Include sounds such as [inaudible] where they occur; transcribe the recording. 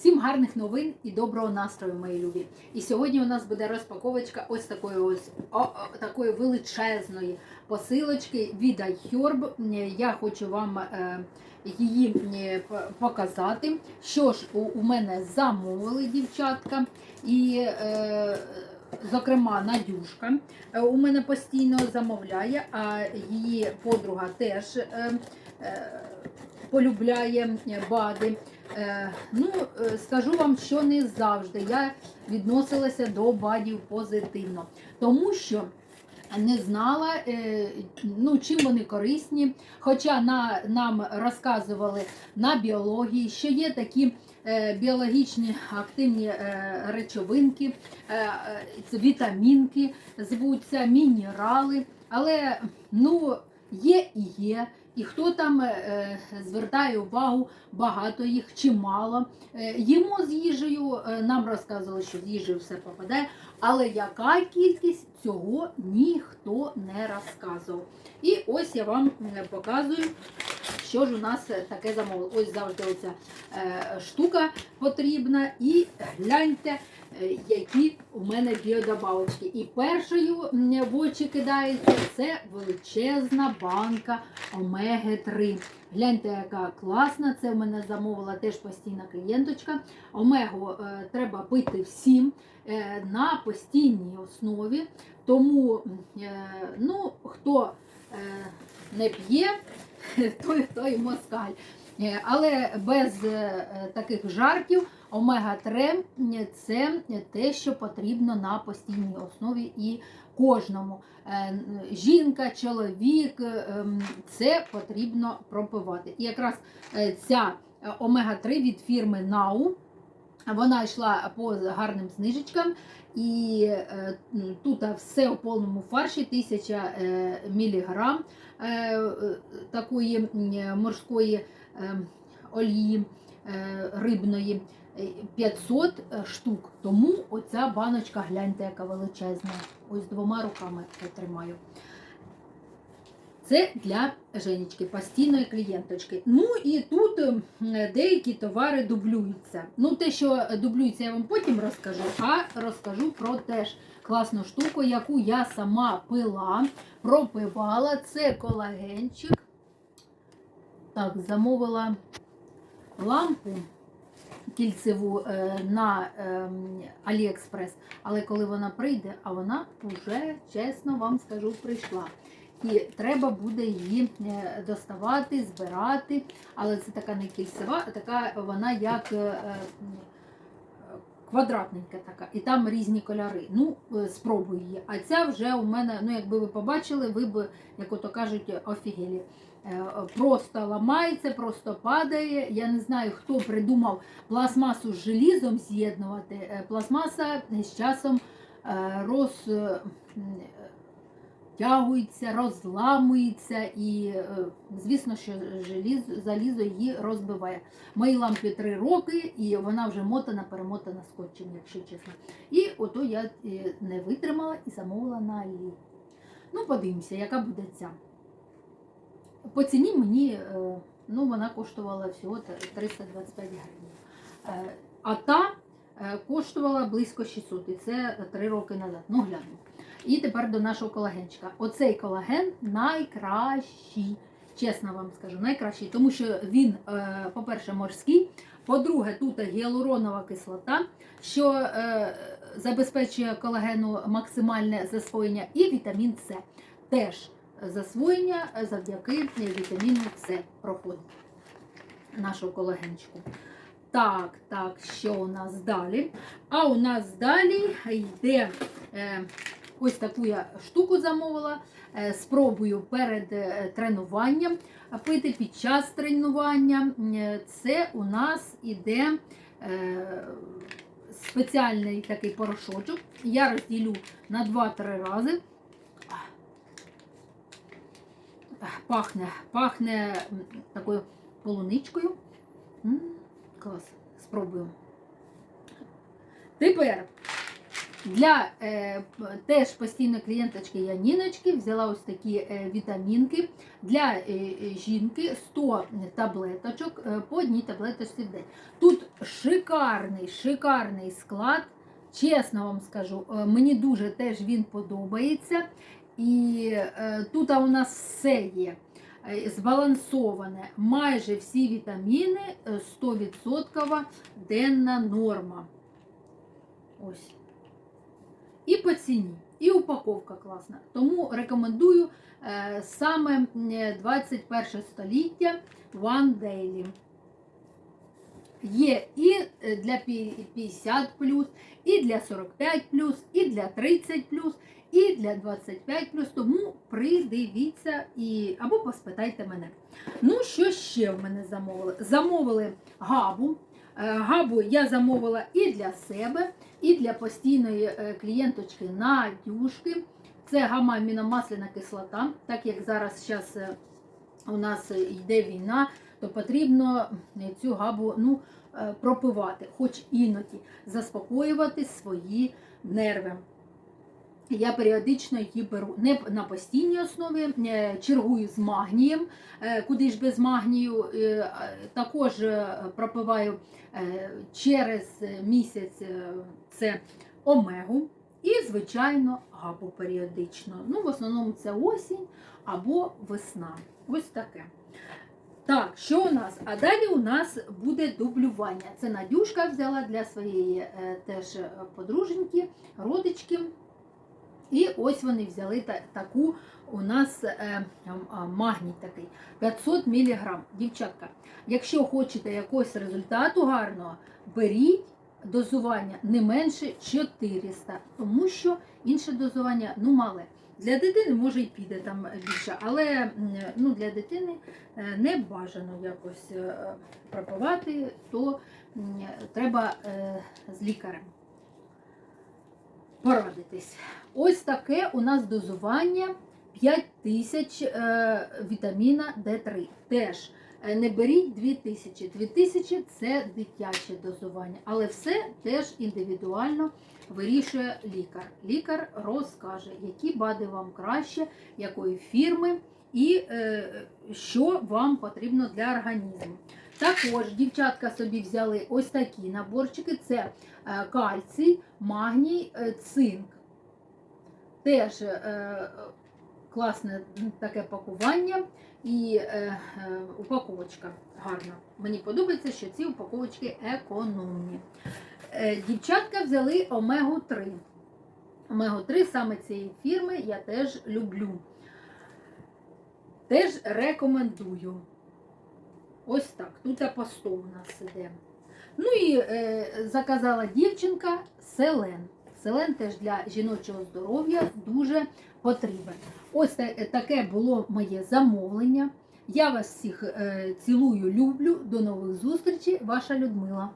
Всім гарних новин і доброго настрою, мої любі. І сьогодні у нас буде розпаковочка ось такої ось о, о, такої величезної посилочки від iHerb. Я хочу вам е, її е, показати. Що ж у, у мене замовили дівчатка. І е, Зокрема, Надюшка е, у мене постійно замовляє, а її подруга теж е, е, полюбляє бади. Е, ну, е, скажу вам, що не завжди я відносилася до бадів позитивно, тому що не знала, е, ну, чим вони корисні. Хоча на, нам розказували на біології, що є такі біологічні активні речовинки, вітамінки, звуться, мінерали, але ну, є і є. І хто там е, звертає увагу, багато їх чи мало. Е, їмо з їжею, е, нам розказували, що з їжею все попадає, але яка кількість цього ніхто не розказував. І ось я вам е, показую, що ж у нас е, таке замовило. Ось завжди оця е, штука потрібна. І гляньте, е, які у мене біодобавочки. І першою в очі кидається це величезна банка омеги-3. Гляньте, яка класна. Це в мене замовила теж постійна клієнточка. Омегу е, треба пити всім е, на постійній основі. Тому е, ну, хто не п'є, [laughs] той, той москаль. Е, Але без е, таких жартів омега-3 це те, що потрібно на постійній основі і кожному. Е, Жінка, чоловік, е, це потрібно пропивати. І якраз е, ця е, омега-3 від фірми Нау. Вона йшла по гарним знижечкам, і е, тут все у повному фарші 1000 е, міліграм е, такої морської олії рибної. е, 500 штук. Тому оця баночка, гляньте, яка величезна. Ось двома руками я тримаю. Це для Женечки, постійної клієнточки. Ну і тут ем, деякі товари дублюються. Ну, те, що дублюється, я вам потім розкажу, а розкажу про теж класну штуку, яку я сама пила, пропивала. Це колагенчик. Так, замовила лампу кільцеву е, на ем, Аліекспрес, але коли вона прийде, а вона вже, чесно вам скажу, прийшла. І треба буде її е, доставати, збирати, але це така не кільцева, а така вона як е, е, квадратненька така, і там різні кольори. Ну, спробую її. А ця вже у мене, ну якби ви побачили, ви б, як ото кажуть, офігелі. Просто ламається, просто падає. Я не знаю, хто придумав пластмасу з желізом з'єднувати. Пластмаса з часом роз. Е, м, тягується, розламується і, е, звісно, що залізо її розбиває. Моїй лампі три роки, і вона вже мотана, перемотана скотчем, якщо чесно. І ото я е, не витримала і замовила на Алі. Ну, подивимося, яка буде ця. По ціні мені е, ну, вона коштувала всього 325 гривень. А та коштувала близько 600, і це 3 роки назад. Ну, глянемо. І тепер до нашого колагенчика. Оцей колаген найкращий. Чесно вам скажу, найкращий, тому що він, е, по-перше, морський. По-друге, тут гіалуронова кислота, що е, забезпечує колагену максимальне засвоєння, і вітамін С. Теж засвоєння завдяки вітаміну С проходить нашого колагенчику. Так, так, що у нас далі? А у нас далі йде е, ось таку я штуку замовила. Е, спробую перед е, тренуванням пити під час тренування. Е, Це у нас іде спеціальний такий порошочок. Я розділю на 2-3 рази. Пахне, пахне такою полуничкою. Клас, спробуємо. Тепер Для е, теж постійної клієнточки Яніночки взяла ось такі е, вітамінки. Для е, е, жінки 100 таблеточок е, по одній таблеточці в день. Тут шикарний, шикарний склад. Чесно вам скажу, е, мені дуже теж він подобається. І е, тут у нас все є е, збалансоване. Майже всі вітаміни е, 100% денна норма. Ось. І по ціні, і упаковка класна. Тому рекомендую е, саме 21 століття One Daily. Є і е, для пі- 50 і для 45 і для 30 і для 25 тому придивіться і або поспитайте мене. Ну, що ще в мене замовили? Замовили габу. Е, Габу я замовила і для себе, і для постійної е, клієнточки Надюшки. Це гама аміномасляна кислота, так як зараз щас, е, у нас йде війна, то потрібно цю габу ну, пропивати, хоч іноді заспокоювати свої нерви. Я періодично її беру не на постійній основі, е, чергую з магнієм, е, куди ж без магнію. е, Також пропиваю через місяць це омегу і, звичайно, габу періодично. Ну, в основному це осінь або весна. Ось таке. Так, що у нас? А далі у нас буде дублювання. Це Надюшка взяла для своєї теж подруженьки, родички. І ось вони взяли та- таку у нас е, магній такий 500 мг. Дівчатка, якщо хочете якогось результату гарного, беріть дозування не менше 400, тому що інше дозування ну мале. Для дитини може й піде там більше, але ну, для дитини е, не бажано якось е, пропивати, то треба з лікарем порадитись. Ось таке у нас дозування 5000 е, вітаміна D3. Теж е, не беріть 2000. 2000 це дитяче дозування, але все теж індивідуально вирішує лікар. Лікар розкаже, які бади вам краще, якої фірми і е, що вам потрібно для організму. Також дівчатка собі взяли ось такі наборчики: це е, кальцій, магній, е, цинк. Теж е, класне таке пакування і упаковочка гарна. Мені подобається, що ці упаковочки економні. Дівчатка взяли омегу 3. Омегу 3 саме цієї фірми я теж люблю. Теж рекомендую. Ось так. Тут 100 у нас іде. Ну і е, заказала дівчинка селен. Селен теж для жіночого здоров'я дуже потрібен. Ось та- таке було моє замовлення. Я вас всіх е, цілую, люблю. До нових зустрічей, ваша Людмила.